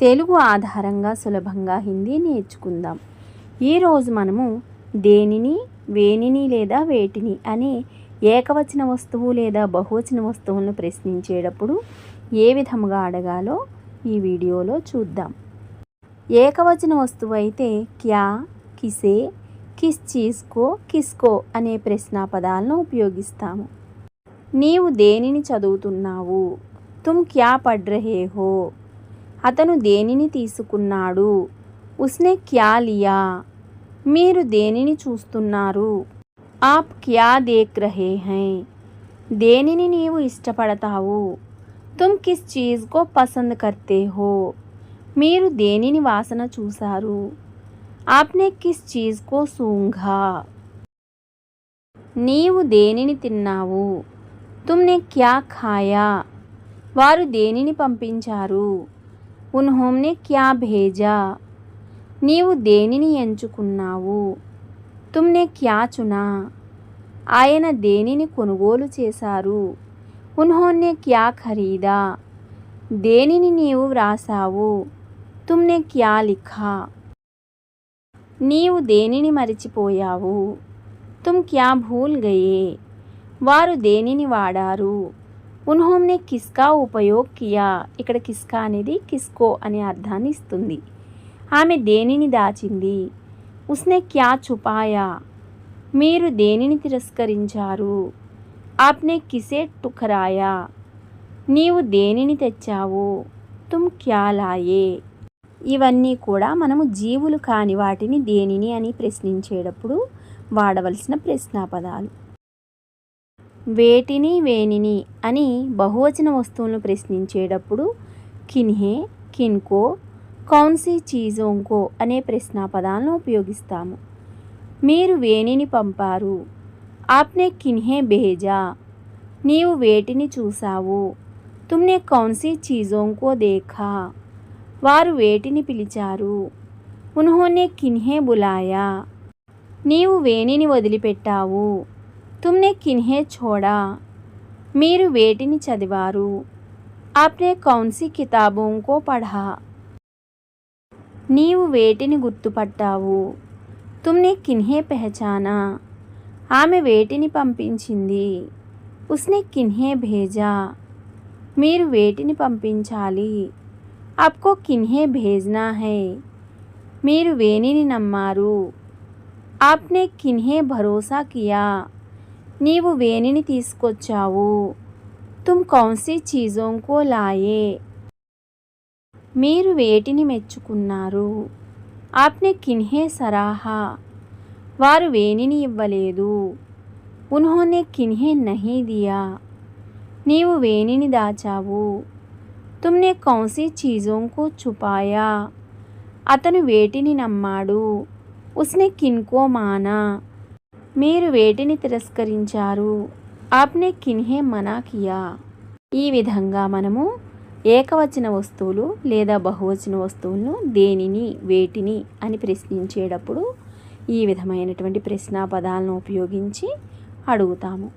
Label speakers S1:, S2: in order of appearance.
S1: తెలుగు ఆధారంగా సులభంగా హిందీ నేర్చుకుందాం. ఈరోజు మనము దేనిని వేనిని లేదా వేటిని అనే ఏకవచన వస్తువు లేదా బహువచన వస్తువులను ప్రశ్నించేటప్పుడు ఏ విధముగా అడగాలో ఈ వీడియోలో చూద్దాం. ఏకవచన వస్తువు అయితే క్యా కిసే కిస్ చీజ్కో కిస్కో అనే ప్రశ్నా పదాలను ఉపయోగిస్తాము. నీవు దేనిని చదువుతున్నావు? తుమ్ క్యా పడ్ రహే హో? అతను దేనిని తీసుకున్నాడు? ఉస్నే క్యా లియా? మీరు దేనిని చూస్తున్నారు? ఆప్ క్యా దేక్ రహే హై? దేనిని నీవు ఇష్టపడతావు? తుమ్ కిస్ చీజ్ కో పసంద్ కర్తే హో? మీరు దేనిని వాసన చూశారు? ఆప్నే కిస్ చీజ్ కో సూంఘా? నీవు దేనిని తిన్నావు? తుమ్నే క్యా ఖాయా? వారు దేనిని పంపించారు? ఉన్హోమ్నే క్యా భేజా? నీవు దేనిని ఎంచుకున్నావు? తుమ్నే క్యా చునా? ఆయన దేనిని కొనుగోలు చేశారు? ఉన్హోన్నే క్యా ఖరీదా? దేనిని నీవు వ్రాసావు? తుమ్నే క్యా లిఖా? నీవు దేనిని మరిచిపోయావు? తుమ్ క్యా భూల్ గయే? వారు దేనిని వాడారు? ఉన్హోమ్నే కిస్కా ఉపయోగ్ కియా. ఇక్కడ కిస్కా అనేది కిస్కో అనే అర్థాన్ని ఇస్తుంది. ఆమె దేనిని దాచింది? ఉస్నే క్యా చుపాయా? మీరు దేనిని తిరస్కరించారు? ఆప్నే కిసే టుఖరాయా? నీవు దేనిని తెచ్చావు? తుమ్ క్యా లాయే? ఇవన్నీ కూడా మనము జీవులు కాని వాటిని దేనిని అని ప్రశ్నించేటప్పుడు వాడవలసిన ప్రశ్నాపదాలు. వేటిని వేనిని అని బహువచన వస్తువులను ప్రశ్నించేటప్పుడు కిన్హే కిన్కో కౌన్సీ చీజోంకో అనే ప్రశ్నాపదాలను ఉపయోగిస్తాము. మీరు వేణిని పంపారు. ఆప్నే కిన్హే బేజా. నీవు వేటిని చూసావు తుమ్నే కౌన్సీ చీజోంకో దేఖా. వారు వేటిని పిలిచారు. ఉన్హోనే కిన్హే బులాయా. నీవు వేణిని వదిలిపెట్టావు. తుమ్నే కిన్హే ఛోడా మీరు వేటిని చదివారు ఆప్నే కౌన్సీ కితాబోంకో పఢా నీవు వేటిని గుర్తుపట్టావు తుమ్నే కిన్హే పెహచానా ఆమె వేటిని పంపించింది ఉస్నే కిన్హే భేజా మీరు వేటిని పంపించాలి ఆప్కో కిన్హే భేజ్నా హై మీరు వేణిని నమ్మారు ఆప్నే కిన్హే భరోసా కియా నీవు వేణిని తీసుకొచ్చావు. తుమ్ కౌన్సీ చీజోంకో లాయే. మీరు వేటిని మెచ్చుకున్నారు? ఆప్నే కిన్హే సరాహా. వారు వేణిని ఇవ్వలేదు. ఉన్హోనే కిన్హే నహీ దియా. నీవు వేణిని దాచావు. తుమ్నే కౌన్సీ చీజోంకో చుపాయా. అతను వేటిని నమ్మాడు. ఉస్నే కిన్కో మానా. మీరు వేటిని తిరస్కరించారు? ఆప్నే కిన్హే మనా కియా ఈ విధంగా మనము ఏకవచన వస్తువులు లేదా బహువచన వస్తువులను దేనిని వేటిని అని ప్రశ్నించేటప్పుడు ఈ విధమైనటువంటి ప్రశ్నా పదాలను ఉపయోగించి అడుగుతాము.